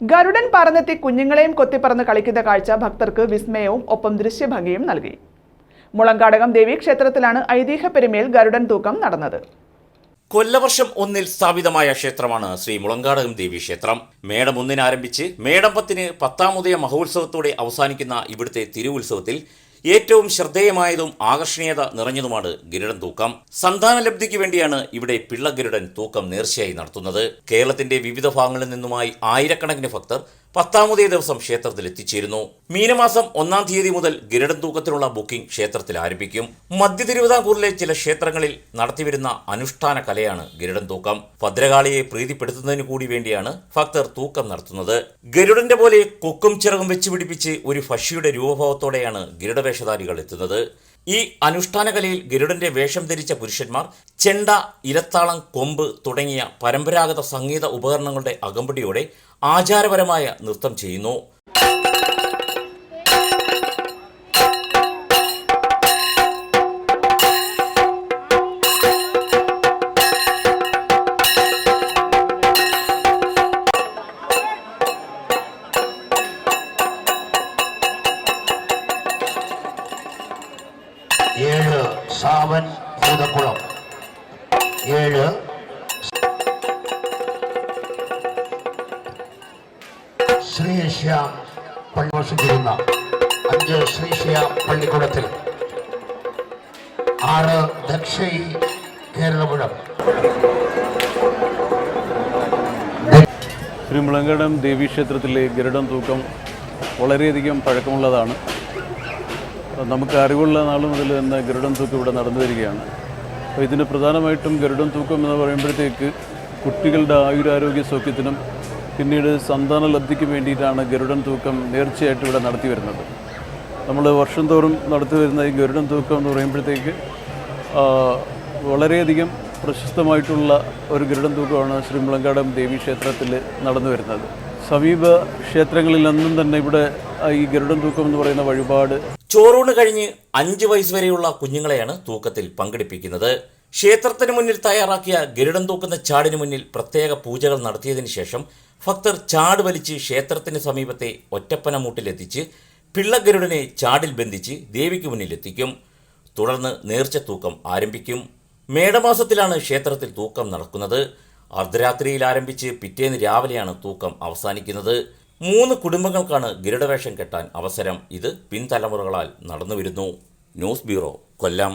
ഗരുഡൻ പറന്നെത്തി കുഞ്ഞുങ്ങളെയും കൊത്തിപ്പറന്ന് കളിക്കുന്ന കാഴ്ച ഭക്തർക്ക് വിസ്മയവും ഒപ്പം ദൃശ്യഭംഗിയും നൽകി. മുളങ്കാടകം ദേവി ക്ഷേത്രത്തിലാണ് ഐതിഹ്യ പെരുമയിൽ ഗരുഡൻ തൂക്കം നടന്നത്. കൊല്ലവർഷം ഒന്നിൽ സ്ഥാപിതമായ ക്ഷേത്രമാണ് ശ്രീ മുളങ്കാടകം ദേവി ക്ഷേത്രം മേടം ഒന്നിന് ആരംഭിച്ച് മേടം പത്തിന് പത്താമുദയ മഹോത്സവത്തോടെ അവസാനിക്കുന്ന ഇവിടുത്തെ തിരുവുത്സവത്തിൽ ഏറ്റവും ശ്രദ്ധേയമായതും ആകർഷണീയത നിറഞ്ഞതുമാണ് ഗരുഡൻ തൂക്കം. സന്താനലബ്ധിക്ക് വേണ്ടിയാണ് ഇവിടെ പിള്ള ഗരുഡൻ തൂക്കം നേർച്ചയായി നടത്തുന്നത്. കേരളത്തിന്റെ വിവിധ ഭാഗങ്ങളിൽ നിന്നുമായി ആയിരക്കണക്കിന് ഭക്തർ പത്താമതേ ദിവസം ക്ഷേത്രത്തിൽ എത്തിച്ചേരുന്നു മീനമാസം ഒന്നാം തീയതി മുതൽ ഗരുഡൻ തൂക്കത്തിനുള്ള ബുക്കിംഗ് ക്ഷേത്രത്തിൽ ആരംഭിക്കും. മധ്യ തിരുവിതാംകൂറിലെ ചില ക്ഷേത്രങ്ങളിൽ നടത്തിവരുന്ന അനുഷ്ഠാന കലയാണ് ഗരുഡൻ തൂക്കം. ഭദ്രകാളിയെ പ്രീതിപ്പെടുത്തുന്നതിന് കൂടി വേണ്ടിയാണ് ഭക്തർ തൂക്കം നടത്തുന്നത്. ഗരുഡന്റെ പോലെ കൊക്കും ചിറകും വെച്ച് പിടിപ്പിച്ച് ഒരു ഭക്ഷിയുടെ രൂപഭാവത്തോടെയാണ് ഗരുഡവേഷധാരികൾ എത്തുന്നത്. ഈ അനുഷ്ഠാന കലയിൽ ഗരുഡന്റെ വേഷം ധരിച്ച പുരുഷന്മാർ ചെണ്ട ഇരത്താളം കൊമ്പ് തുടങ്ങിയ പരമ്പരാഗത സംഗീത ഉപകരണങ്ങളുടെ അകമ്പടിയോടെ ആചാരപരമായ നൃത്തം ചെയ്യുന്നു. ഏഴ് സാവൻ ഭൂതക്കുളം. ഏഴ് ശ്രീശ്യാം പള്ളി വസിച്ചിരുന്ന അഞ്ച് ശ്രീ ശ്യാം പള്ളിക്കുടത്തിൽ. ആറ് ദക്ഷൈ കേരളപുരം. ശ്രീ മുളങ്കടം ദേവീക്ഷേത്രത്തിലെ ഗരുഡം തൂക്കം വളരെയധികം പഴക്കമുള്ളതാണ്. നമുക്ക് അറിവുള്ള നാൾ മുതൽ തന്നെ ഗരുഡൻ തൂക്കം ഇവിടെ നടന്നു വരികയാണ്. അപ്പോൾ ഇതിന് പ്രധാനമായിട്ടും ഗരുഡൻ തൂക്കം എന്ന് പറയുമ്പോഴത്തേക്ക് കുട്ടികളുടെ ആയുരാരോഗ്യ സൗഖ്യത്തിനും പിന്നീട് സന്താന ലബ്ധിക്കും വേണ്ടിയിട്ടാണ് ഗരുഡൻ തൂക്കം നേർച്ചയായിട്ട് ഇവിടെ നടത്തി വരുന്നത്. നമ്മൾ വർഷം തോറും നടത്തി വരുന്ന ഈ ഗരുഡൻ തൂക്കം എന്ന് പറയുമ്പോഴത്തേക്ക് വളരെയധികം പ്രശസ്തമായിട്ടുള്ള ഒരു ഗരുഡൻ തൂക്കമാണ് ശ്രീ മുളങ്കാടം ദേവി ക്ഷേത്രത്തിൽ നടന്നു വരുന്നത്. സമീപ ക്ഷേത്രങ്ങളിലൊന്നും തന്നെ ഇവിടെ ഈ ഗരുഡൻ തൂക്കം എന്ന് പറയുന്ന വഴിപാട് ചോറൂണ് കഴിഞ്ഞ് അഞ്ച് വയസ്സ് വരെയുള്ള കുഞ്ഞുങ്ങളെയാണ് തൂക്കത്തിൽ പങ്കെടുപ്പിക്കുന്നത്. ക്ഷേത്രത്തിന് മുന്നിൽ തയ്യാറാക്കിയ ഗരുഡൻ തൂക്കുന്ന ചാടിന് മുന്നിൽ പ്രത്യേക പൂജകൾ നടത്തിയതിനു ശേഷം ഭക്തർ ചാട് വലിച്ച് ക്ഷേത്രത്തിന് സമീപത്തെ ഒറ്റപ്പനമൂട്ടിലെത്തിച്ച് പിള്ളഗരുഡനെ ചാടിൽ ബന്ധിച്ച് ദേവിക്ക് മുന്നിലെത്തിക്കും. തുടർന്ന് നേർച്ച തൂക്കം ആരംഭിക്കും. മേടമാസത്തിലാണ് ക്ഷേത്രത്തിൽ തൂക്കം നടക്കുന്നത്. അർദ്ധരാത്രിയിൽ ആരംഭിച്ച് പിറ്റേന്ന് രാവിലെയാണ് തൂക്കം അവസാനിക്കുന്നത്. മൂന്ന് കുടുംബങ്ങൾക്കാണ് ഗരുഡവേഷം കെട്ടാൻ അവസരം. ഇത് പിൻതലമുറകളാൽ നടന്നുവരുന്നു. News bureau Kollam.